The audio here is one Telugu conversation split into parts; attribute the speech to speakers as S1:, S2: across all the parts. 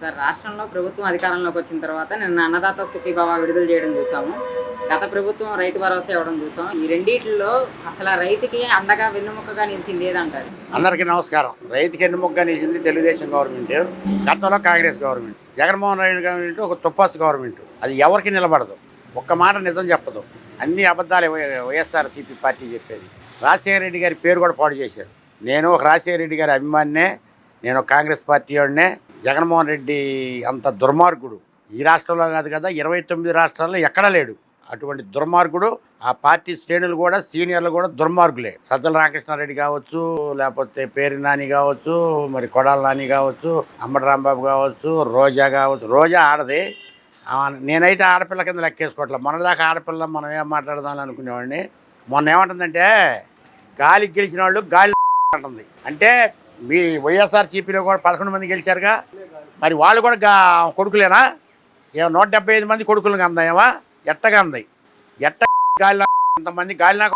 S1: సార్ రాష్ట్రంలో ప్రభుత్వం అధికారంలోకి వచ్చిన తర్వాత నిన్న అన్నదాత సుఖీభావ విడుదల చేయడం చూసాము. గత ప్రభుత్వం రైతు భరోసా ఇవ్వడం చూసాం ఈ రెండిట్లో అసలు రైతుకి అండగా వెన్నుముక్కగా నిలిచింది ఏదంటారు
S2: అందరికీ నమస్కారం. రైతుకి వెన్నుముక్కగా నిలిచింది తెలుగుదేశం గవర్నమెంట్. గతంలో కాంగ్రెస్ గవర్నమెంట్. జగన్మోహన్ రెడ్డి గవర్నమెంట్ ఒక తుప్పాస్ గవర్నమెంట్. అది ఎవరికి నిలబడదు. ఒక్క మాట నిజం చెప్పదు. అన్ని అబద్ధాలు వైఎస్ఆర్ సిపి పార్టీ చెప్పేది. రాజశేఖర రెడ్డి గారి పేరు కూడా పాడు చేశారు. నేను ఒక రాజశేఖర రెడ్డి గారి అభిమానినే నేను కాంగ్రెస్ పార్టీ వాడినే. జగన్మోహన్ రెడ్డి అంత దుర్మార్గుడు. ఈ రాష్ట్రంలో కాదు కదా ఇరవై తొమ్మిది రాష్ట్రాల్లో ఎక్కడా లేడు. అటువంటి దుర్మార్గుడు ఆ పార్టీ శ్రేణులు కూడా సీనియర్లు కూడా దుర్మార్గులే. సజ్జల రామకృష్ణారెడ్డి కావచ్చు లేకపోతే పేరు నాని కావచ్చు మరి కొడాల నాని కావచ్చు అమ్మడి రాంబాబు కావచ్చు రోజా కావచ్చు. రోజా ఆడది. నేనైతే ఆడపిల్ల కింద లెక్కేసుకోవట్లేదు మొన్నదాకా ఆడపిల్ల మనం ఏం మాట్లాడదాం అనుకునేవాడిని. మొన్న ఏమంటుందంటే గాలికి గెలిచిన వాళ్ళు గాలి అంటుంది. అంటే మీ వైఎస్ఆర్ సిపిలో కూడా పదకొండు మంది గెలిచారుగా. మరి వాళ్ళు కూడా కొడుకులేనా? ఏమో నూట డెబ్బై ఐదు మంది కొడుకులు అందాయేమా ఎట్టగా ఉంది ఎట్ట గాలి ఇంతమంది గాలి నాకు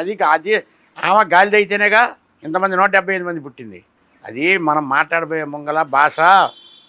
S2: అది అది ఆమె గాలిది అయితేనేగా ఇంతమంది నూట డెబ్బై ఐదు మంది పుట్టింది. అది మనం మాట్లాడబోయే ముంగల భాష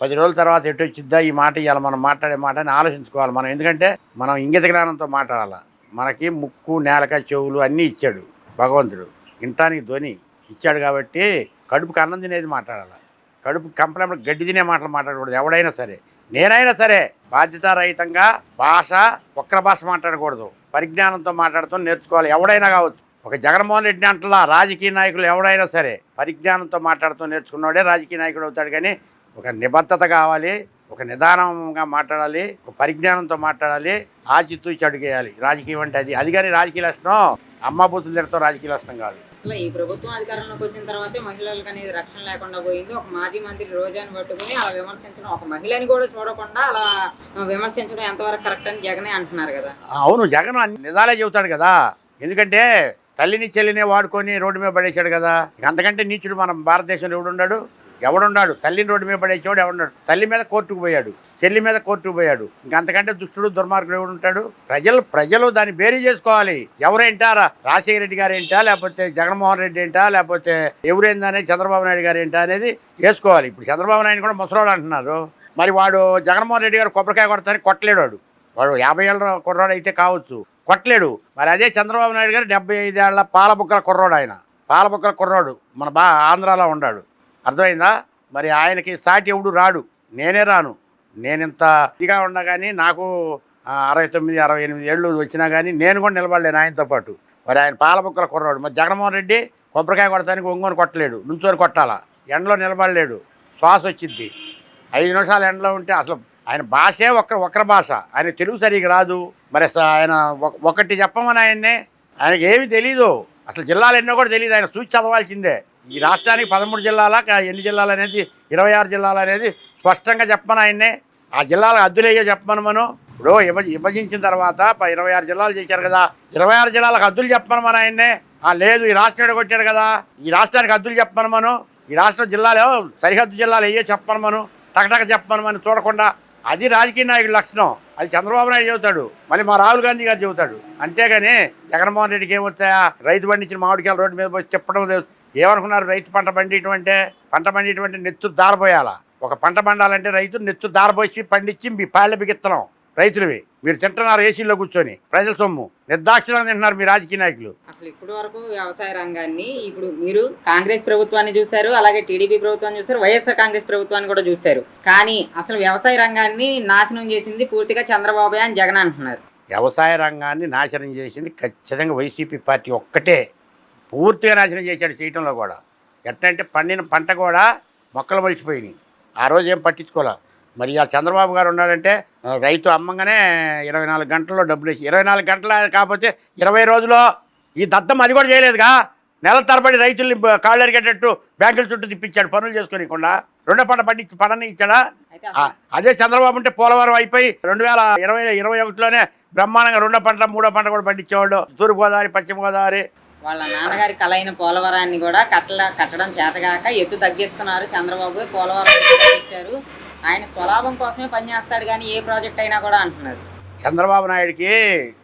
S2: పది రోజుల తర్వాత ఎటు వచ్చిద్దా? ఈ మాట ఇవ్వాలి మనం మాట్లాడే మాట అని ఆలోచించుకోవాలి మనం. ఎందుకంటే మనం ఇంగిత జ్ఞానంతో మాట్లాడాలి. మనకి ముక్కు నేలక చెవులు అన్నీ ఇచ్చాడు భగవంతుడు. ఇంటానికి ధ్వని ఇచ్చాడు కాబట్టి కడుపుకి అన్నం తినేది మాట్లాడాలి? కడుపు కంపలప్పుడు గడ్డి తినే మాటలు మాట్లాడకూడదు. ఎవడైనా సరే నేనైనా సరే బాధ్యతారహితంగా భాష వక్ర భాష మాట్లాడకూడదు. పరిజ్ఞానంతో మాట్లాడుతూ నేర్చుకోవాలి. ఎవడైనా కావచ్చు. ఒక జగన్మోహన్ రెడ్డి అంటలా రాజకీయ నాయకులు ఎవడైనా సరే పరిజ్ఞానంతో మాట్లాడుతూ నేర్చుకున్నవాడే రాజకీయ నాయకుడు అవుతాడు కానీ ఒక నిబద్ధత కావాలి ఒక నిదానంగా మాట్లాడాలి ఒక పరిజ్ఞానంతో మాట్లాడాలి ఆచితూచి అడుగేయాలి. రాజకీయం అంటే అది. అది కానీ రాజకీయ లక్షణం. అమ్మ బూతులు తిడతాం రాజకీయ లక్షణం కాదు.
S1: అసలు ఈ ప్రభుత్వం అధికారంలోకి వచ్చిన తర్వాతే మహిళలకు అనేది రక్షణ లేకుండా పోయింది. ఒక మాజీ మంత్రి రోజాని పట్టుకుని అలా విమర్శించడం ఒక మహిళని కూడా చూడకుండా అలా విమర్శించడం ఎంతవరకు కరెక్ట్ అని జగనే అంటున్నారు కదా.
S2: అవును జగన్ నిజాలే చెబుతాడు కదా. ఎందుకంటే తల్లిని చెల్లినే వాడుకొని రోడ్డు మీద పడేశాడు కదా. అంతకంటే నీచుడు మన భారతదేశంలో ఎవడున్నాడు ఎవడున్నాడు? తల్లిని రోడ్డు మీద పడేసేవాడు ఎవడున్నాడు? తల్లి మీద కోర్టుకు పోయాడు. చెల్లి మీద కోర్టుకు పోయాడు. ఇంకంతకంటే దుష్టుడు దుర్మార్గుడు ఎవడు ఉంటాడు? ప్రజలు ప్రజలు దాన్ని బేరీ చేసుకోవాలి. ఎవరేంటారా? రాజశేఖర రెడ్డి గారు ఏంటా లేకపోతే జగన్మోహన్ రెడ్డి ఏంటా? లేకపోతే ఎవరేందనే చంద్రబాబు నాయుడు గారు ఏంటా అనేది వేసుకోవాలి. ఇప్పుడు చంద్రబాబు నాయుడు కూడా ముసలాడు అంటున్నారు. మరి వాడు జగన్మోహన్ రెడ్డి గారు కొబ్బరికాయ కొడతానికి కొట్టలేడు వాడు. వాడు యాభై ఏళ్ళ కుర్రాడు అయితే కావచ్చు. కొట్టలేడు. మరి అదే చంద్రబాబు నాయుడు గారు డెబ్బై ఐదేళ్ళ పాలబుక్కల కుర్రాడు ఆయన. పాలబుక్కల కుర్రాడు. మన బా ఆంధ్రాలో ఉన్నాడు. అర్థమైందా? మరి ఆయనకి సాటి ఎవడు రాడు? నేనే రాను. నేనింత ఇదిగా ఉన్నా కానీ నాకు అరవై తొమ్మిది అరవై ఎనిమిది ఏళ్ళు వచ్చినా కానీ నేను కూడా నిలబడలేను ఆయనతో పాటు. మరి ఆయన పాలబుక్కల కుర్రాడు. మరి జగన్మోహన్ రెడ్డి కొబ్బరికాయ కొడతానికి ఒంగోని కొట్టలేడు. నుంచొని కొట్టాలా? ఎండలో నిలబడలేడు. శ్వాస వచ్చింది ఐదు నిమిషాలు ఎండలో ఉంటే అసలు ఆయన భాషే ఒక్క ఒక్కరి భాష. ఆయన తెలుగు సరిగ్గా రాదు. మరి ఆయన ఒకటి చెప్పమని ఆయన్నే ఆయనకి ఏమీ తెలీదు. అసలు జిల్లాలు ఎన్నో కూడా తెలియదు ఆయన చూసి చదవాల్సిందే. ఈ రాష్ట్రానికి పదమూడు జిల్లాల ఎన్ని జిల్లాలు అనేది ఇరవై ఆరు జిల్లాలు అనేది స్పష్టంగా చెప్పమని ఆయన్నే. ఆ జిల్లాలకు అద్దులేయో చెప్పమని మనం. ఇప్పుడు విభజ విభజించిన తర్వాత ఇరవై ఆరు జిల్లాలు చేశారు కదా. ఇరవై ఆరు జిల్లాలకు అద్దులు చెప్పమని మన ఆయన్నే. ఆ లేదు ఈ రాష్ట్రం కొట్టారు కదా. ఈ రాష్ట్రానికి అద్దులు చెప్పమని మనం. ఈ రాష్ట్ర జిల్లాలో సరిహద్దు జిల్లాలు అయ్యో చెప్పమని మనం. టకటక చెప్పమని మనం చూడకుండా. అది రాజకీయ నాయకుడి లక్షణం. అది చంద్రబాబు నాయుడు చెబుతాడు. మళ్ళీ మా రాహుల్ గాంధీ గారు చెబుతాడు. అంతేగాని జగన్మోహన్ రెడ్డికి ఏమొస్తాయా? రైతు పండించిన మామిడికాయలు రోడ్డు మీద పోయి చెప్పడం లేదు. ఏమనుకున్నారు రైతు పంట పండియటం అంటే పంట పండియటం అంటే నెత్తు దారపోయాలా ఒక పంట పండాలంటే రైతు నెత్తు దారపోసి పండించి మీ పాళ్ళ బిగిత్తనం రైతులవి మీరు తింటున్నారు ఏసీలో కూర్చొని ప్రజల సొమ్ము. నిర్దాక్షిణంగా తింటున్నారు మీ రాజకీయ నాయకులు.
S1: అసలు ఇప్పటి వరకు వ్యవసాయ రంగాన్ని ఇప్పుడు మీరు కాంగ్రెస్ ప్రభుత్వాన్ని చూశారు అలాగే టీడీపీ ప్రభుత్వాన్ని చూశారు వైఎస్ఆర్ కాంగ్రెస్ ప్రభుత్వాన్ని కూడా చూశారు. కానీ అసలు వ్యవసాయ రంగాన్ని నాశనం చేసింది పూర్తిగా చంద్రబాబు అని జగన్ అంటున్నారు.
S2: వ్యవసాయ రంగాన్ని నాశనం చేసింది ఖచ్చితంగా వైసీపీ పార్టీ ఒక్కటే. పూర్తిగా నాశనం చేశాడు చేయటంలో కూడా. ఎట్లంటే పండిన పంట కూడా మొక్కలు మలిచిపోయినాయి. ఆ రోజు ఏం పట్టించుకోలే. మరి ఆ చంద్రబాబు గారు ఉన్నాడంటే రైతు అమ్మంగానే ఇరవై నాలుగు గంటల్లో డబ్బులు వేసి ఇరవై నాలుగు గంటల కాకపోతే ఇరవై రోజుల్లో ఈ దద్దం అది కూడా చేయలేదుగా. నెల తరబడి రైతుల్ని కాళ్ళు అరిగేటట్టు బ్యాంకుల చుట్టూ తిప్పించాడు పనులు చేసుకోనికుండా. రెండో పంట పండించి పడని ఇచ్చాడా? అదే చంద్రబాబు ఉంటే పోలవరం అయిపోయి రెండు వేల ఇరవై ఇరవై ఒకటిలోనే బ్రహ్మాండంగా రెండో పంట మూడో పంట కూడా పండించేవాళ్ళు. తూర్పు గోదావరి పశ్చిమ గోదావరి
S1: వాళ్ళ నాన్నగారి కలైన పోలవరాన్ని కూడా కట్టల కట్టడం చేతగాక ఎత్తు తగ్గిస్తున్నారు. చంద్రబాబు పోలవరం ఇచ్చారు. ఆయన స్వలాభం కోసమే పనిచేస్తాడు కానీ ఏ ప్రాజెక్ట్ అయినా కూడా అంటున్నారు.
S2: చంద్రబాబు నాయుడికి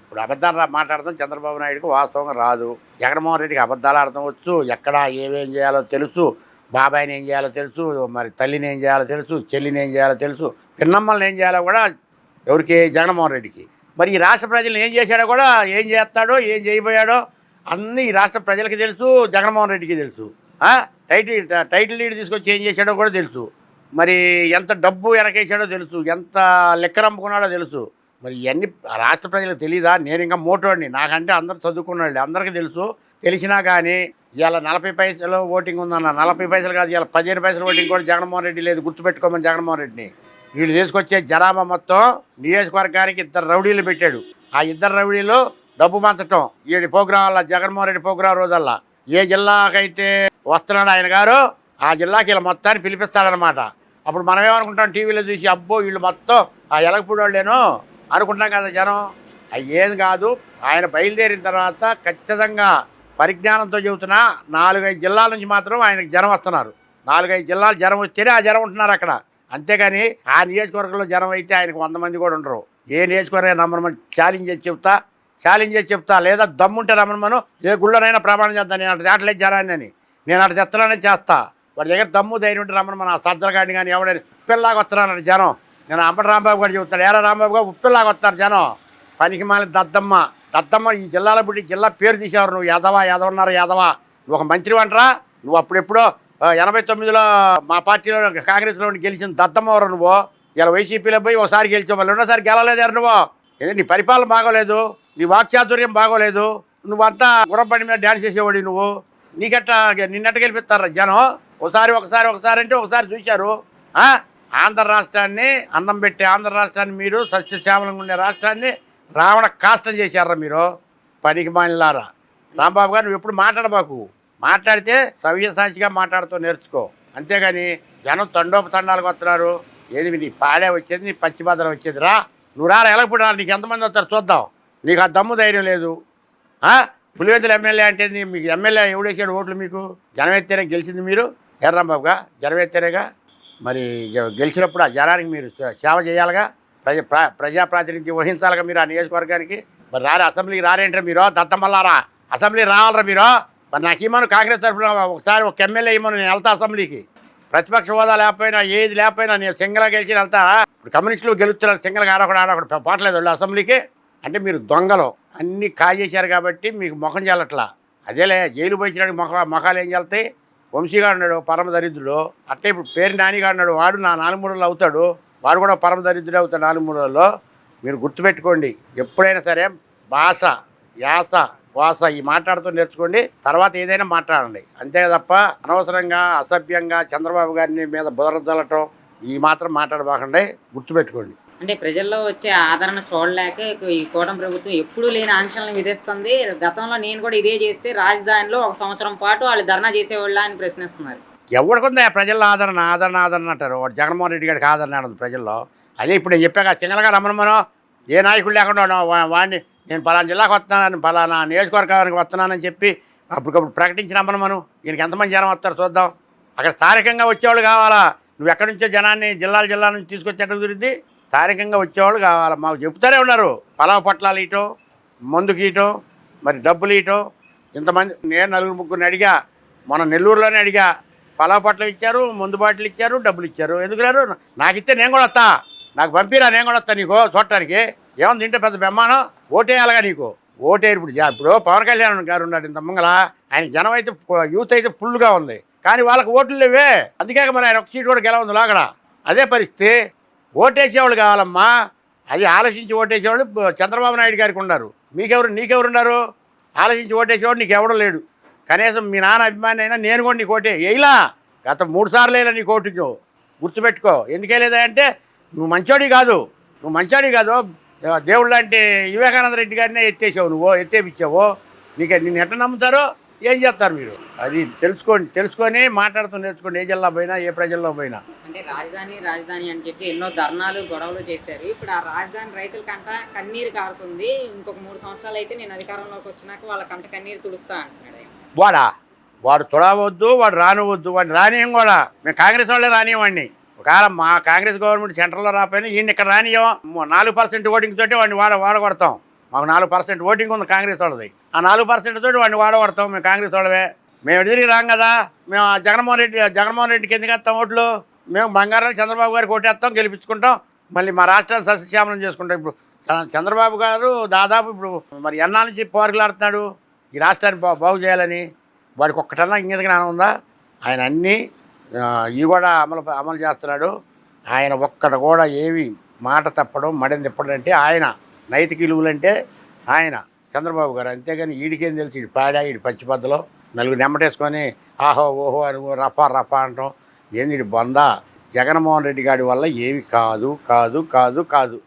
S2: ఇప్పుడు అబద్ధాలు మాట్లాడతాం. చంద్రబాబు నాయుడికి వాస్తవంగా రాదు. జగన్మోహన్ రెడ్డికి అబద్ధాలు ఆడటం వచ్చు. ఎక్కడ ఏమేం చేయాలో తెలుసు. బాబాయిని ఏం చేయాలో తెలుసు. మరి తల్లిని ఏం చేయాలో తెలుసు. చెల్లిని ఏం చేయాలో తెలుసు. పిన్నమ్మల్ని ఏం చేయాలో కూడా ఎవరికి? జగన్మోహన్ రెడ్డికి. మరి ఈ రాష్ట్ర ప్రజలను ఏం చేశాడో కూడా ఏం చేస్తాడో ఏం చేయబోయాడో అన్ని ఈ రాష్ట్ర ప్రజలకి తెలుసు జగన్మోహన్ రెడ్డికి తెలుసు. టైటిల్ టైటిల్ లీడ్ తీసుకొచ్చి ఏం చేశాడో కూడా తెలుసు. మరి ఎంత డబ్బు వెనకేసాడో తెలుసు. ఎంత లెక్కరంపుకున్నాడో తెలుసు. మరి ఇవన్నీ రాష్ట్ర ప్రజలకు తెలియదా నేను ఇంకా మోటోడిని. నాకంటే అందరు చదువుకున్నాళ్ళు అందరికీ తెలుసు. తెలిసినా కానీ ఇవాళ నలభై పైసలు ఓటింగ్ ఉందన్న. నలభై పైసలు కాదు ఇవాళ పదిహేను పైసలు ఓటింగ్ కూడా జగన్మోహన్ రెడ్డి లేదు. గుర్తుపెట్టుకోమని జగన్మోహన్ రెడ్డిని. వీళ్ళు తీసుకొచ్చే జనాభా మొత్తం నియోజకవర్గానికి ఇద్దరు రౌడీలు పెట్టాడు. ఆ ఇద్దరు రౌడీలు డబ్బు మంచటం ఈ ప్రోగ్రాం జగన్మోహన్ రెడ్డి ప్రోగ్రాం రోజల్లా ఏ జిల్లాకైతే వస్తున్నాడు ఆయన గారు ఆ జిల్లాకి ఇలా మొత్తాన్ని పిలిపిస్తాడనమాట అప్పుడు మనం ఏమనుకుంటాం టీవీలో చూసి అబ్బో వీళ్ళు మొత్తం ఆ ఎలగపూడి వాళ్ళేనో అనుకుంటాం కదా జనం. అవి కాదు ఆయన బయలుదేరిన తర్వాత ఖచ్చితంగా పరిజ్ఞానంతో చెబుతున్నా నాలుగైదు జిల్లాల నుంచి మాత్రం ఆయనకు జనం వస్తున్నారు. నాలుగైదు జిల్లాలు జనం వస్తేనే ఆ జనం ఉంటున్నారు అక్కడ. అంతేగాని ఆ నియోజకవర్గంలో జనం అయితే ఆయనకు వంద మంది కూడా ఉండరు. ఏ నియోజకవర్గం నమ్మని ఛాలెంజ్ చేసి చెప్తా ఛాలెంజ్ చేసి చెప్తా. లేదా దమ్ముంటే రమ్మను ఏ గుళ్ళోనైనా ప్రమాణం చేద్దాం నేను అటు దాటలేదు జనాన్ని అని. నేను అటు తెత్తనానే చేస్తా. వాడి దగ్గర దమ్ము ధైర్యం ఉంటే రమ్మను మన. సజ్జలగాడిని కానీ ఎవడని ఉప్పిల్లాగా వస్తున్నాడు జనం. నేను అంబటి రాంబాబు గారు చెబుతాడు. ఏరా రాంబాబు గారు ఉప్పిల్లాగా వస్తారు జనం. పనికి మాలి దద్దమ్మ. దద్దమ్మ ఈ జిల్లాలో పుట్టి జిల్లా పేరు తీసేవారు నువ్వు. యాదవా యాదవన్నారు యాదవా. నువ్వు ఒక మంత్రి అంటరా. నువ్వు అప్పుడెప్పుడో ఎనభై తొమ్మిదిలో మా పార్టీలో కాంగ్రెస్లో గెలిచిన దద్దమ్మవరు నువ్వు? ఇలా వైసీపీలో పోయి ఒకసారి గెలిచావు మళ్ళీ రెండోసారి గెలవలేదారు నువ్వు? ఏదో నీ పరిపాలన బాగోలేదు? నీ వాక్చాతుర్యం బాగోలేదు. నువ్వంతా గుర్రబండి మీద డ్యాన్స్ చేసేవాడి నువ్వు. నీకట్ట నిన్నట్టు గెలిపిస్తారా జనం? ఒకసారి ఒకసారి ఒకసారి అంటే ఒకసారి చూశారు. ఆంధ్ర రాష్ట్రాన్ని అన్నం పెట్టే ఆంధ్ర రాష్ట్రాన్ని మీరు సస్యశ్యామలంగా ఉండే రాష్ట్రాన్ని రావణ కాష్టం చేశారా మీరు? పనికి మానిలారా రాంబాబు గారు నువ్వు ఎప్పుడు మాట్లాడబాకు. మాట్లాడితే సవ్యసాచిగా మాట్లాడుతూ నేర్చుకో. అంతేగాని జనం తండోప తండాలకు వస్తున్నారు. ఏది నీ పాడే వచ్చేది నీ పచ్చిభద్ర వచ్చేది. రా. నువ్వు రారా? ఎలగప్పుడు రా నీకు ఎంతమంది వస్తారు? చూద్దాం. నీకు ఆ దమ్ము ధైర్యం లేదు. పులివెందుల ఎమ్మెల్యే అంటే మీకు ఎమ్మెల్యే ఎవడేసాడు ఓట్లు మీకు? జనమెత్తేనే గెలిచింది మీరు? ఎర్రంబాబుగా? జనమెత్తేనేగా? మరి గెలిచినప్పుడు ఆ జనానికి మీరు సేవ చేయాలిగా? ప్రజ ప్ర- ప్రజాప్రాతినిధ్యం వహించాలిగా మీరు ఆ నియోజకవర్గానికి? మరి రారే అసెంబ్లీకి రారేంటారా మీరు? దత్తమల్లారా అసెంబ్లీ రావాలరా మీరు? మరి నాకు ఇమ్మను కాంగ్రెస్ తరఫున ఒకసారి ఒక ఎమ్మెల్యే ఇమ్మను నేను వెళ్తా అసెంబ్లీకి? ప్రతిపక్ష హోదా లేకపోయినా ఏది లేకపోయినా నేను సింగల్గా గెలిచి వెళ్తా. ఇప్పుడు కమ్యూనిస్టులు గెలుస్తున్నారు సింగల్గా ఆడకుండా ఆడకుండా పాటలేదు వాళ్ళు అసెంబ్లీకి. అంటే మీరు దొంగలు. అన్నీ కాజేశారు కాబట్టి మీకు ముఖం చెల్లట్లా. అదేలే జైలు పోయించడానికి ముఖ ముఖాలు ఏం చెల్తాయి వంశీగా ఉన్నాడు పరమ దరిద్రుడు అట్టే ఇప్పుడు పేరు నానిగా ఉన్నాడు. వాడు నా నాలుగు మూడలు అవుతాడు. వాడు కూడా పరమ దరిద్రుడు అవుతాడు నాలుగు మూడల్లో మీరు గుర్తుపెట్టుకోండి. ఎప్పుడైనా సరే భాష యాస వాస ఈ మాట్లాడుతూ నేర్చుకోండి. తర్వాత ఏదైనా మాట్లాడండి. అంతే తప్ప అనవసరంగా అసభ్యంగా చంద్రబాబు గారిని మీద బుదరదలటం ఈ మాత్రం మాట్లాడబాకండి. గుర్తుపెట్టుకోండి.
S1: అంటే ప్రజల్లో వచ్చే ఆదరణ చూడలేక ఈ కూటమి ప్రభుత్వం ఎప్పుడూ లేని ఆంక్షలను విధిస్తుంది. గతంలో నేను కూడా ఇదే చేస్తే రాజధానిలో ఒక సంవత్సరం పాటు వాళ్ళు ధర్నా చేసేవాళ్ళ అని ప్రశ్నిస్తున్నారు.
S2: ఎవరికుందా ప్రజల్లో ఆదరణ ఆదరణ ఆదరణ అంటారు? వాడు జగన్మోహన్ రెడ్డి గారికి ఆదరణ ఉంది ప్రజల్లో. అదే ఇప్పుడు నేను చెప్పాక సింగల్గా రమణమనో ఏ నాయకుడు లేకుండా వాడిని నేను పలానా జిల్లాకు వస్తున్నానని పలానా నియోజకవర్గానికి వస్తున్నానని చెప్పి అప్పటికప్పుడు ప్రకటించి రమ్మను దీనికి ఎంతమంది జనం వస్తారు చూద్దాం. అక్కడ స్థానికంగా వచ్చేవాళ్ళు కావాలా? నువ్వు ఎక్కడి నుంచో జనాన్ని జిల్లాల జిల్లా నుంచి తీసుకొచ్చేట కుదిరింది స్థానికంగా వచ్చేవాళ్ళు కావాలి. మాకు చెప్తూనే ఉన్నారు. పలావ పట్లాలు ఇయటం మందుకి ఇయటం మరి డబ్బులు ఇయటం ఇంతమంది నేను నలుగురు ముగ్గురిని అడిగా. మన నెల్లూరులోనే అడిగా. పలావ పొట్లు ఇచ్చారు మందు బాటిల్ ఇచ్చారు డబ్బులు ఇచ్చారు. ఎందుకు లేరు నాకు ఇస్తే నేను కూడా వస్తా. నాకు పంపిరా నేను కూడా వస్తా నీకు చూడటానికి. ఏముంది తింటే పెద్ద బెమ్మానం ఓటేయాలిగా నీకు. ఓటేరు ఇప్పుడు జా- ఇప్పుడు పవన్ కళ్యాణ్ గారు ఉన్నాడు ఇంత ముంగల. ఆయన జనం అయితే యూత్ అయితే ఫుల్గా ఉంది. కానీ వాళ్ళకి ఓట్లు లేవే. అందుకే మరి ఆయన ఒక సీట్ కూడా గెలవదు లాగడ. అదే పరిస్థితి. ఓటేసేవాళ్ళు కావాలమ్మా. అది ఆలోచించి ఓటేసేవాళ్ళు చంద్రబాబు నాయుడు గారికి ఉన్నారు. మీకెవరు నీకెవరు ఉన్నారు? ఆలోచించి ఓటేసేవాడు నీకు ఎవడు లేడు. కనీసం మీ నాన్న అభిమాని అయినా నేను కూడా నీకు ఓటే. వేయలా గత మూడు సార్లు వేయలే నీకు ఓటుకు గుర్తుపెట్టుకో. ఎందుకే లేదా అంటే నువ్వు మంచోడి కాదు. నువ్వు మంచోడి కాదు. దేవుడు లాంటి వివేకానంద రెడ్డి గారినే ఎత్తేసావు నువ్వు ఎత్తేపిచ్చావు. నీకు నిన్ను ఎట్ట నమ్ముతారో ఏం చేస్తారు మీరు? అది తెలుసుకోండి తెలుసుకొని మాట్లాడుతూ నేర్చుకోండి ఏ జిల్లా పోయినా ఏ ప్రజల్లో పోయినా.
S1: అంటే రాజధాని రాజధాని అని చెప్పి ఎన్నో ధర్నాలు గొడవలు చేశారు. ఇప్పుడు ఆ రాజధాని రైతుల కంట కన్నీరు కారుతుంది. ఇంకొక మూడు సంవత్సరాలు అయితే నేను అధికారంలోకి వచ్చినాక వాళ్ళ కంట కన్నీరు తుడుస్తా అంటున్నాడు.
S2: వాడా? వాడు తొడవద్దు వాడు రానివద్దు వాడిని రానియం కూడా. మేము కాంగ్రెస్ వాళ్ళే రానివ్వండి. ఒకవేళ మా కాంగ్రెస్ గవర్నమెంట్ సెంట్రల్లో రాపోయినా ఈయన ఇక్కడ రానియం నాలుగు పర్సెంట్ ఓటింగ్ తోటి వాడిని వాడ వాడగొడతాం. మాకు నాలుగు పర్సెంట్ ఓటింగ్ ఉంది కాంగ్రెస్ వాళ్ళది. ఆ నాలుగు పర్సెంట్ తోటి వాడిని వాడబడతాం మేము కాంగ్రెస్ వాళ్ళవే మేము ఎదురికి రాం కదా? మేము జగన్మోహన్ రెడ్డి జగన్మోహన్ రెడ్డికి ఎందుకు వేస్తాం ఓట్లు? మేము బంగారాలు చంద్రబాబు గారికి ఓటేస్తాం గెలిపించుకుంటాం. మళ్ళీ మా రాష్ట్రాన్ని సస్యశ్యామలం చేసుకుంటాం. ఇప్పుడు చంద్రబాబు గారు దాదాపు ఇప్పుడు మరి ఎన్నాళ్ళ నుంచి పోరులాడుతున్నాడు? ఈ రాష్ట్రాన్ని బా బాగు చేయాలని వాడికి ఒక్కటన్నా ఇంగిత జ్ఞానం ఉందా? ఆయన అన్నీ ఇవి కూడా అమలు అమలు చేస్తున్నాడు. ఆయన ఒక్కడ కూడా ఏవి మాట తప్పడం మడిని తిప్పడం అంటే ఆయన. నైతిక విలువలంటే ఆయన చంద్రబాబు గారు. అంతేగాని ఈడికేం తెలిసి? ఈడు పాడా ఈడు పచ్చిపద్దలో నలుగురు నెమ్మటేసుకొని ఆహో ఓహో అని రఫా రఫా అంటాం. ఏంది ఈడు బొందా? జగన్మోహన్ రెడ్డి గారి వల్ల ఏమి కాదు కాదు కాదు కాదు.